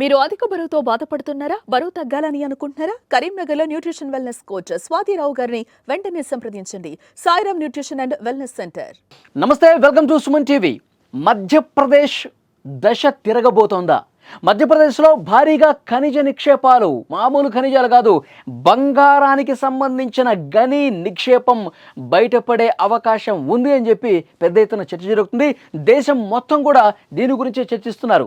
మీరు అధిక బరువుతో బాధపడుతున్నారా? బరువు తగ్గాలని అనుకుంటున్నారా? కరీంనగర్లో న్యూట్రిషన్ వెల్నెస్ కోచ్ స్వాతిరావు గారిని వెంటనే సంప్రదించండి. Sairam nutrition and wellness centre. నమస్తే welcome to Suman TV. Madhya Pradesh దశ తిరగబోతోందా? మధ్యప్రదేశ్లో భారీగా ఖనిజ నిక్షేపాలు మామూలు ఖనిజాలు కాదు బంగారానికి సంబంధించిన గని నిక్షేపం బయటపడే అవకాశం ఉంది అని చెప్పి పెద్ద ఎత్తున చర్చ జరుగుతుంది. దేశం మొత్తం కూడా దీని గురించే చర్చిస్తున్నారు.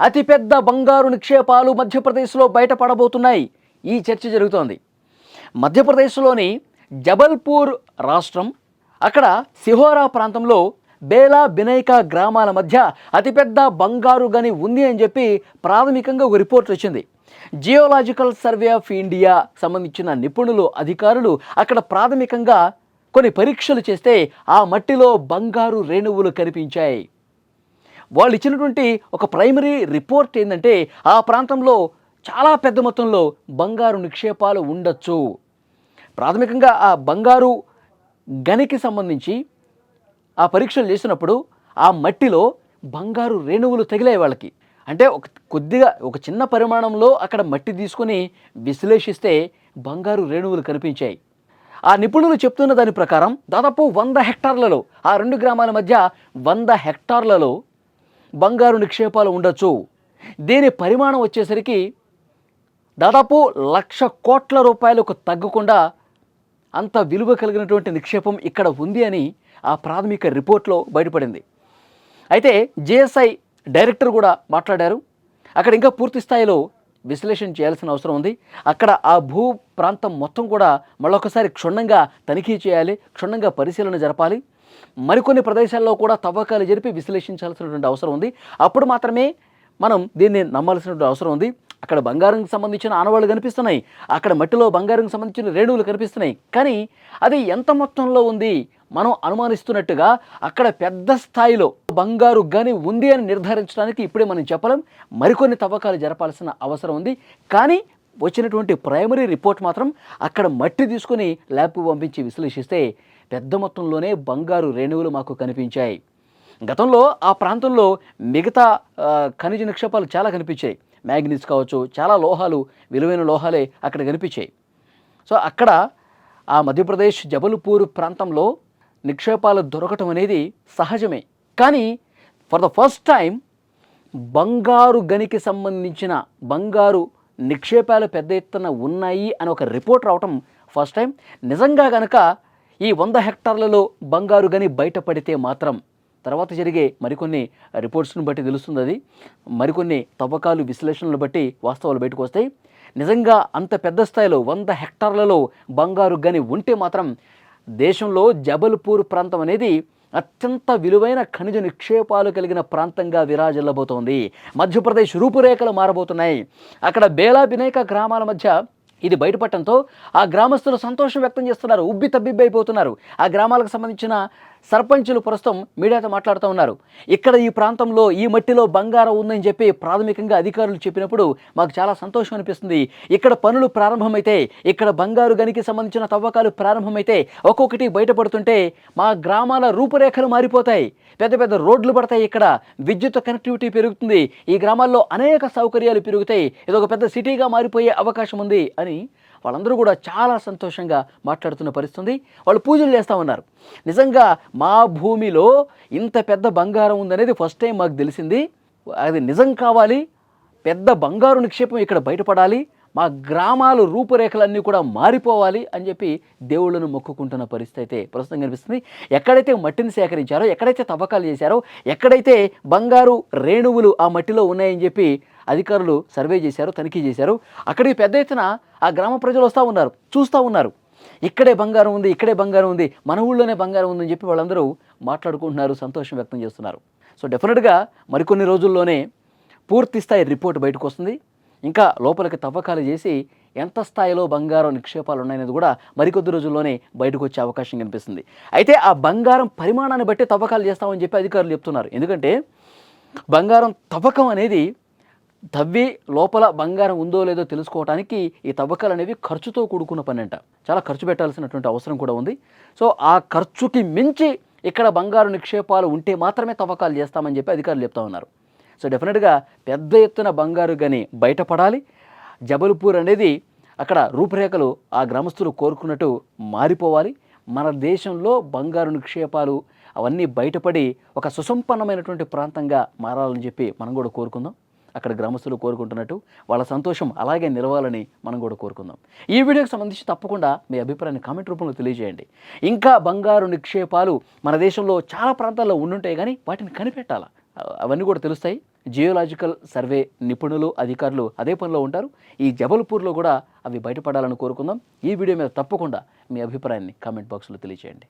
అతిపెద్ద బంగారు నిక్షేపాలు మధ్యప్రదేశ్లో బయటపడబోతున్నాయి. ఈ చర్చ జరుగుతోంది. మధ్యప్రదేశ్లోని జబల్పూర్ రాష్ట్రం అక్కడ సిహోరా ప్రాంతంలో బేలా బినైకా గ్రామాల మధ్య అతిపెద్ద బంగారు గని ఉంది అని చెప్పి ప్రాథమికంగా ఒక రిపోర్ట్ వచ్చింది. జియోలాజికల్ సర్వే ఆఫ్ ఇండియా సంబంధించిన నిపుణులు అధికారులు అక్కడ ప్రాథమికంగా కొన్ని పరీక్షలు చేస్తే ఆ మట్టిలో బంగారు రేణువులు కనిపించాయి. వాళ్ళు ఇచ్చినటువంటి ఒక ప్రైమరీ రిపోర్ట్ ఏంటంటే ఆ ప్రాంతంలో చాలా పెద్ద మొత్తంలో బంగారు నిక్షేపాలు ఉండొచ్చు. ప్రాథమికంగా ఆ బంగారు గనికి సంబంధించి ఆ పరీక్షలు చేసినప్పుడు ఆ మట్టిలో బంగారు రేణువులు తగిలాయి వాళ్ళకి. అంటే ఒక కొద్దిగా ఒక చిన్న పరిమాణంలో అక్కడ మట్టి తీసుకొని విశ్లేషిస్తే బంగారు రేణువులు కనిపించాయి. ఆ నిపుణులు చెప్తున్న దాని ప్రకారం దాదాపు వంద హెక్టార్లలో ఆ రెండు గ్రామాల మధ్య వంద హెక్టార్లలో బంగారు నిక్షేపాలు ఉండొచ్చు. దీని పరిమాణం వచ్చేసరికి దాదాపు లక్ష కోట్ల రూపాయలకు తగ్గకుండా అంత విలువ కలిగినటువంటి నిక్షేపం ఇక్కడ ఉంది అని ఆ ప్రాథమిక రిపోర్ట్లో బయటపడింది. అయితే జేఎస్ఐ డైరెక్టర్ కూడా మాట్లాడారు. అక్కడ ఇంకా పూర్తి స్థాయిలో విశ్లేషణ చేయాల్సిన అవసరం ఉంది. అక్కడ ఆ భూ ప్రాంతం మొత్తం కూడా మళ్ళొకసారి క్షుణ్ణంగా తనిఖీ చేయాలి క్షుణ్ణంగా పరిశీలన జరపాలి. మరికొన్ని ప్రదేశాల్లో కూడా తవ్వకాలు జరిపి విశ్లేషించాల్సినటువంటి అవసరం ఉంది. అప్పుడు మాత్రమే మనం దీన్ని నమ్మాల్సినటువంటి అవసరం ఉంది. అక్కడ బంగారంకి సంబంధించిన ఆనవాళ్ళు కనిపిస్తున్నాయి. అక్కడ మట్టిలో బంగారంకి సంబంధించిన రేణువులు కనిపిస్తున్నాయి. కానీ అది ఎంత మొత్తంలో ఉంది? మనం అనుమానిస్తున్నట్టుగా అక్కడ పెద్ద స్థాయిలో బంగారు గని ఉంది అని నిర్ధారించడానికి ఇప్పుడే మనం చెప్పలేం. మరికొన్ని తవ్వకాలు జరపాల్సిన అవసరం ఉంది. కానీ వచ్చినటువంటి ప్రైమరీ రిపోర్ట్ మాత్రం అక్కడ మట్టి తీసుకుని ల్యాబ్కు పంపించి విశ్లేషిస్తే పెద్ద మొత్తంలోనే బంగారు రేణువులు మాకు కనిపించాయి. గతంలో ఆ ప్రాంతంలో మిగతా ఖనిజ నిక్షేపాలు చాలా కనిపించాయి. మ్యాగ్నీస్ కావచ్చు చాలా లోహాలు విలువైన లోహాలే అక్కడ కనిపించాయి. సో అక్కడ ఆ మధ్యప్రదేశ్ జబల్పూర్ ప్రాంతంలో నిక్షేపాలు దొరకటం అనేది సహజమే. కానీ ఫర్ ద ఫస్ట్ టైం బంగారు గనికి సంబంధించిన బంగారు నిక్షేపాలు పెద్ద ఎత్తున ఉన్నాయి అని ఒక రిపోర్ట్ రావటం ఫస్ట్ టైం నిజంగా గనక ఈ వంద హెక్టార్లలో బంగారు గని బయటపడితే మాత్రం తర్వాత జరిగే మరికొన్ని రిపోర్ట్స్ని బట్టి తెలుస్తుంది అది. మరికొన్ని తవ్వకాలు విశ్లేషణలు బట్టి వాస్తవాలు బయటకు వస్తాయి. నిజంగా అంత పెద్ద స్థాయిలో వంద హెక్టార్లలో బంగారు గని ఉంటే మాత్రం దేశంలో జబల్పూర్ ప్రాంతం అనేది అత్యంత విలువైన ఖనిజ నిక్షేపాలు కలిగిన ప్రాంతంగా విరాజిల్లబోతోంది. మధ్యప్రదేశ్ రూపురేఖలు మారబోతున్నాయి. అక్కడ బేలా బినేక గ్రామాల మధ్య ఇది బయటపడటంతో ఆ గ్రామస్తులు సంతోషం వ్యక్తం చేస్తున్నారు. ఉబ్బి తబ్బిబ్బైపోతున్నారు ఆ గ్రామాలకు సంబంధించిన సర్పంచులు ప్రస్తుతం మీడియాతో మాట్లాడుతూ ఉన్నారు. ఇక్కడ ఈ ప్రాంతంలో ఈ మట్టిలో బంగారం ఉందని చెప్పి ప్రాథమికంగా అధికారులు చెప్పినప్పుడు మాకు చాలా సంతోషం అనిపిస్తుంది. ఇక్కడ పనులు ప్రారంభమైతే ఇక్కడ బంగారు గనికి సంబంధించిన తవ్వకాలు ప్రారంభమైతే ఒక్కొక్కటి బయటపడుతుంటే మా గ్రామాల రూపురేఖలు మారిపోతాయి. పెద్ద పెద్ద రోడ్లు పడతాయి ఇక్కడ. విద్యుత్ కనెక్టివిటీ పెరుగుతుంది. ఈ గ్రామాల్లో అనేక సౌకర్యాలు పెరుగుతాయి. ఇది ఒక పెద్ద సిటీగా మారిపోయే అవకాశం ఉంది అని వాళ్ళందరూ కూడా చాలా సంతోషంగా మాట్లాడుతున్న పరిస్థితి ఉంది. వాళ్ళు పూజలు చేస్తూ ఉన్నారు నిజంగా మా భూమిలో ఇంత పెద్ద బంగారం ఉందనేది ఫస్ట్ టైం మాకు తెలిసింది. అది నిజం కావాలి. పెద్ద బంగారు నిక్షేపం ఇక్కడ బయటపడాలి. మా గ్రామాలు రూపురేఖలన్నీ కూడా మారిపోవాలి అని చెప్పి దేవుళ్ళను మొక్కుకుంటున్న పరిస్థితి అయితే ప్రస్తుతం కనిపిస్తుంది. ఎక్కడైతే మట్టిని సేకరించారో ఎక్కడైతే తవ్వకాలు చేశారో ఎక్కడైతే బంగారు రేణువులు ఆ మట్టిలో ఉన్నాయని చెప్పి అధికారులు సర్వే చేశారు తనిఖీ చేశారు. అక్కడికి పెద్ద ఎత్తున ఆ గ్రామ ప్రజలు వస్తూ ఉన్నారు చూస్తూ ఉన్నారు. ఇక్కడే బంగారం ఉంది ఇక్కడే బంగారం ఉంది మన ఊళ్ళోనే బంగారం ఉందని చెప్పి వాళ్ళందరూ మాట్లాడుకుంటున్నారు సంతోషం వ్యక్తం చేస్తున్నారు. సో డెఫినెట్గా మరికొన్ని రోజుల్లోనే పూర్తి స్థాయి రిపోర్ట్ బయటకు వస్తుంది. ఇంకా లోపలికి తవ్వకాలు చేసి ఎంత స్థాయిలో బంగారం నిక్షేపాలు ఉన్నాయనేది కూడా మరికొద్ది రోజుల్లోనే బయటకు వచ్చే అవకాశం కనిపిస్తుంది. అయితే ఆ బంగారం పరిమాణాన్ని బట్టి తవ్వకాలు చేస్తామని చెప్పి అధికారులు చెప్తున్నారు. ఎందుకంటే బంగారం తవ్వకం అనేది తవ్వి లోపల బంగారం ఉందో లేదో తెలుసుకోవడానికి ఈ తవ్వకాలు అనేవి ఖర్చుతో కూడుకున్న పని అంట చాలా ఖర్చు పెట్టాల్సినటువంటి అవసరం కూడా ఉంది. సో ఆ ఖర్చుకి మించి ఇక్కడ బంగారు నిక్షేపాలు ఉంటే మాత్రమే తవ్వకాలు చేస్తామని చెప్పి అధికారులు చెప్తా ఉన్నారు. సో డెఫినెట్గా పెద్ద ఎత్తున బంగారు గని బయటపడాలి. జబల్పూర్ అనేది అక్కడ రూపురేఖలు ఆ గ్రామస్తులు కోరుకున్నట్టు మారిపోవాలి. మన దేశంలో బంగారు నిక్షేపాలు అవన్నీ బయటపడి ఒక సుసంపన్నమైనటువంటి ప్రాంతంగా మారాలని చెప్పి మనం కూడా కోరుకుందాం. అక్కడ గ్రామస్తులు కోరుకుంటున్నట్టు వాళ్ళ సంతోషం అలాగే నిలవాలని మనం కూడా కోరుకుందాం. ఈ వీడియోకి సంబంధించి తప్పకుండా మీ అభిప్రాయాన్ని కామెంట్ రూపంలో తెలియజేయండి. ఇంకా బంగారు నిక్షేపాలు మన దేశంలో చాలా ప్రాంతాల్లో ఉండుంటాయి కానీ వాటిని కనిపెట్టాలా? అవన్నీ కూడా తెలుస్తాయి. జియోలాజికల్ సర్వే నిపుణులు అధికారులు అదే పనిలో ఉంటారు. ఈ జబల్పూర్లో కూడా అవి బయటపడాలని కోరుకుందాం. ఈ వీడియో మీద తప్పకుండా మీ అభిప్రాయాన్ని కామెంట్ బాక్స్లో తెలియచేయండి.